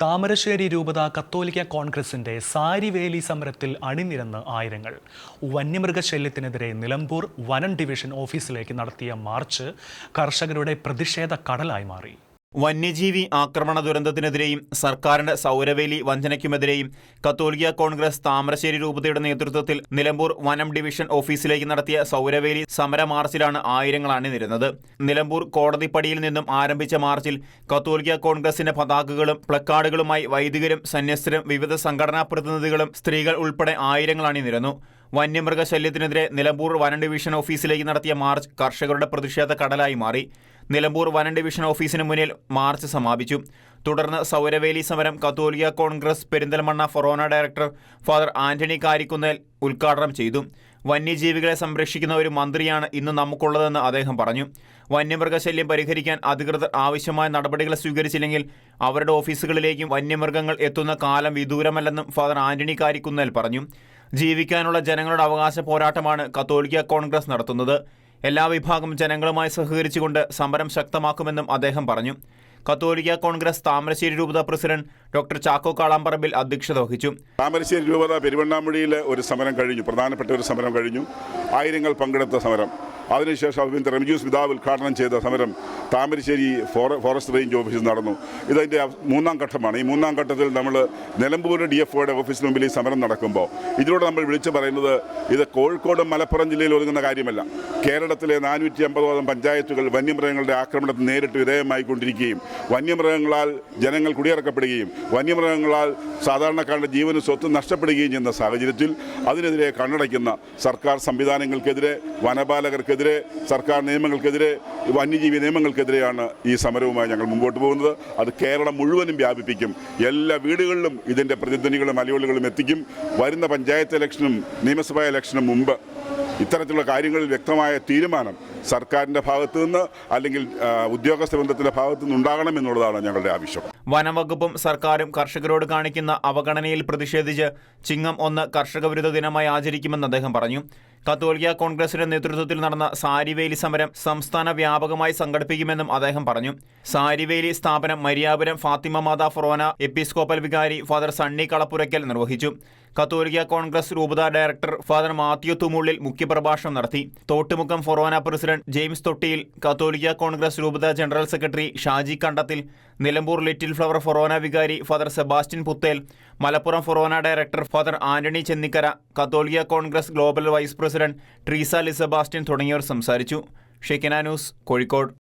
താമരശ്ശേരി രൂപത കത്തോലിക്ക കോൺഗ്രസിന്റെ സാരിവേലി സമരത്തിൽ അണിനിരന്ന് ആയിരങ്ങൾ. വന്യമൃഗശല്യത്തിനെതിരെ നിലമ്പൂർ വനം ഡിവിഷൻ ഓഫീസിലേക്ക് നടത്തിയ മാർച്ച് കർഷകരുടെ പ്രതിഷേധ കടലായി മാറി. വന്യജീവി ആക്രമണ ദുരന്തത്തിനെതിരെയും സർക്കാരിന്റെ സൗരവേലി വഞ്ചനയ്ക്കുമെതിരെയും കത്തോലിക്ക കോൺഗ്രസ് താമരശ്ശേരി രൂപതയുടെ നേതൃത്വത്തിൽ നിലമ്പൂർ വനം ഡിവിഷൻ ഓഫീസിലേക്ക് നടത്തിയ സൗരവേലി സമര മാർച്ചിലാണ് ആയിരങ്ങൾ അണിനിരുന്നത്. നിലമ്പൂർ കോടതിപ്പടിയിൽ നിന്നും ആരംഭിച്ച മാർച്ചിൽ കത്തോലിക്ക കോൺഗ്രസിന്റെ പതാകകളും പ്ലക്കാർഡുകളുമായി വൈദികരും സന്യസ്തരും വിവിധ സംഘടനാ പ്രതിനിധികളും സ്ത്രീകൾ ഉൾപ്പെടെ ആയിരങ്ങൾ അണിനിരുന്നു. വന്യമൃഗശല്യത്തിനെതിരെ നിലമ്പൂർ വനം ഡിവിഷൻ ഓഫീസിലേക്ക് നടത്തിയ മാർച്ച് കർഷകരുടെ പ്രതിഷേധ കടലായി മാറി. നിലമ്പൂർ വനം ഡിവിഷൻ ഓഫീസിന് മുന്നിൽ മാർച്ച് സമാപിച്ചു. തുടർന്ന് സൗരവേലി സമരം കത്തോലിക്ക കോൺഗ്രസ് പെരിന്തൽമണ്ണ ഫൊറോന ഡയറക്ടർ ഫാദർ ആന്റണി കാരിക്കുന്നേൽ ഉദ്ഘാടനം ചെയ്തു. വന്യജീവികളെ സംരക്ഷിക്കുന്ന ഒരു മന്ത്രിയാണ് ഇന്ന് നമുക്കുള്ളതെന്ന് അദ്ദേഹം പറഞ്ഞു. വന്യമൃഗശല്യം പരിഹരിക്കാൻ അധികൃതർ ആവശ്യമായ നടപടികൾ സ്വീകരിച്ചില്ലെങ്കിൽ അവരുടെ ഓഫീസുകളിലേക്കും വന്യമൃഗങ്ങൾ എത്തുന്ന കാലം വിദൂരമല്ലെന്നും ഫാദർ ആന്റണി കാരിക്കുന്നേൽ പറഞ്ഞു. ജീവിക്കാനുള്ള ജനങ്ങളുടെ അവകാശ പോരാട്ടമാണ് കത്തോലിക്ക കോൺഗ്രസ് നടത്തുന്നത്. എല്ലാ വിഭാഗം ജനങ്ങളുമായി സഹകരിച്ചുകൊണ്ട് സമരം ശക്തമാക്കുമെന്നും അദ്ദേഹം പറഞ്ഞു. കത്തോലിക്ക കോൺഗ്രസ് താമരശ്ശേരി രൂപത പ്രസിഡന്റ് ഡോക്ടർ ചാക്കോ കാളാമ്പറമ്പിൽ അധ്യക്ഷത വഹിച്ചു. താമരശ്ശേരി രൂപത പെരുവണ്ണാമുഴിയിൽ ഒരു സമരം കഴിഞ്ഞു. പ്രധാനപ്പെട്ട ഒരു സമരം കഴിഞ്ഞു. ആയിരങ്ങൾ പങ്കെടുത്ത സമരം. അതിനുശേഷം അഭിനന്ദ റെമിജ്യൂസ് പിതാവ് ഉദ്ഘാടനം ചെയ്ത സമരം താമരശ്ശേരി ഫോറസ്റ്റ് റേഞ്ച് ഓഫീസിൽ നടന്നു. ഇതതിന്റെ മൂന്നാം ഘട്ടമാണ്. ഈ മൂന്നാം ഘട്ടത്തിൽ നമ്മൾ നിലമ്പൂർ ഡി എഫ് ഒയുടെ ഓഫീസിന് മുമ്പിൽ ഈ സമരം നടക്കുമ്പോൾ ഇതിലൂടെ നമ്മൾ വിളിച്ചു പറയുന്നത് ഇത് കോഴിക്കോട് മലപ്പുറം ജില്ലയിൽ ഒതുങ്ങുന്ന കാര്യമല്ല. കേരളത്തിലെ നാനൂറ്റി അമ്പതോളം പഞ്ചായത്തുകൾ വന്യമൃഗങ്ങളുടെ ആക്രമണത്തിന് നേരിട്ട് വിധേയമായിക്കൊണ്ടിരിക്കുകയും വന്യമൃഗങ്ങളാൽ ജനങ്ങൾ കുടിയിറക്കപ്പെടുകയും വന്യമൃഗങ്ങളാൽ സാധാരണക്കാരുടെ ജീവനും സ്വത്തും നഷ്ടപ്പെടുകയും ചെയ്യുന്ന സാഹചര്യത്തിൽ അതിനെതിരെ കണ്ണടയ്ക്കുന്ന സർക്കാർ സംവിധാനങ്ങൾക്കെതിരെ വനപാലകർക്കെതിരെ സർക്കാർ നിയമങ്ങൾക്കെതിരെ വന്യജീവി നിയമങ്ങൾക്കെതിരെയാണ് ഈ സമരവുമായി ഞങ്ങൾ മുമ്പോട്ട് പോകുന്നത്. അത് കേരളം മുഴുവനും വ്യാപിപ്പിക്കും. എല്ലാ വീടുകളിലും ഇതിന്റെ പ്രതിധ്വനികളും അലയോളുകളും എത്തിക്കും. വരുന്ന പഞ്ചായത്ത് ഇലക്ഷനും നിയമസഭാ ഇലക്ഷനും മുമ്പ് ഇത്തരത്തിലുള്ള കാര്യങ്ങളിൽ വ്യക്തമായ തീരുമാനം സർക്കാരിന്റെ ഭാഗത്തു നിന്ന് അല്ലെങ്കിൽ ഉദ്യോഗസ്ഥ ബന്ധത്തിന്റെ ഭാഗത്തു നിന്ന് ഉണ്ടാകണമെന്നുള്ളതാണ് ഞങ്ങളുടെ ആവശ്യം. വനംവകുപ്പും സർക്കാരും കർഷകരോട് കാണിക്കുന്ന അവഗണനയിൽ പ്രതിഷേധിച്ച് ചിങ്ങം ഒന്ന് കർഷക വിരുദ്ധ ദിനമായി ആചരിക്കുമെന്ന് അദ്ദേഹം പറഞ്ഞു. കത്തോലിക്ക കോൺഗ്രസിന്റെ നേതൃത്വത്തിൽ നടന്ന സാരിവേലി സമരം സംസ്ഥാന വ്യാപകമായി സംഘടിപ്പിക്കുമെന്നും അദ്ദേഹം പറഞ്ഞു. സാരിവേലി സ്ഥാപനം മരിയാപുരം ഫാത്തിമ മാതാ ഫൊറോന എപ്പിസ്കോപ്പൽ വികാരി ഫാദർ സണ്ണി കളപ്പുരയ്ക്കൽ നിർവഹിച്ചു. കത്തോലിക്ക കോൺഗ്രസ് രൂപതാ ഡയറക്ടർ ഫാദർ മാത്യു തുമുള്ളിൽ മുഖ്യപ്രഭാഷണം നടത്തി. തോട്ടുമുക്കം ഫൊറോന പ്രസിഡന്റ് ജെയിംസ് തൊട്ടിയിൽ കത്തോലിക്ക കോൺഗ്രസ് രൂപതാ general secretary Shaji Kandathil Nilambur little flower ഫൊറോന വികാരി ഫാദർ സെബാസ്റ്റ്യൻ പുത്തേൽ മലപ്പുറം ഫൊറോന ഡയറക്ടർ ഫാദർ ആന്റണി ചെന്നിക്കര കത്തോലിക്ക Congress global vice president Treesa Lisabastian തുടങ്ങിയവർ സംസാരിച്ചു. Shekinah news Kozhikode.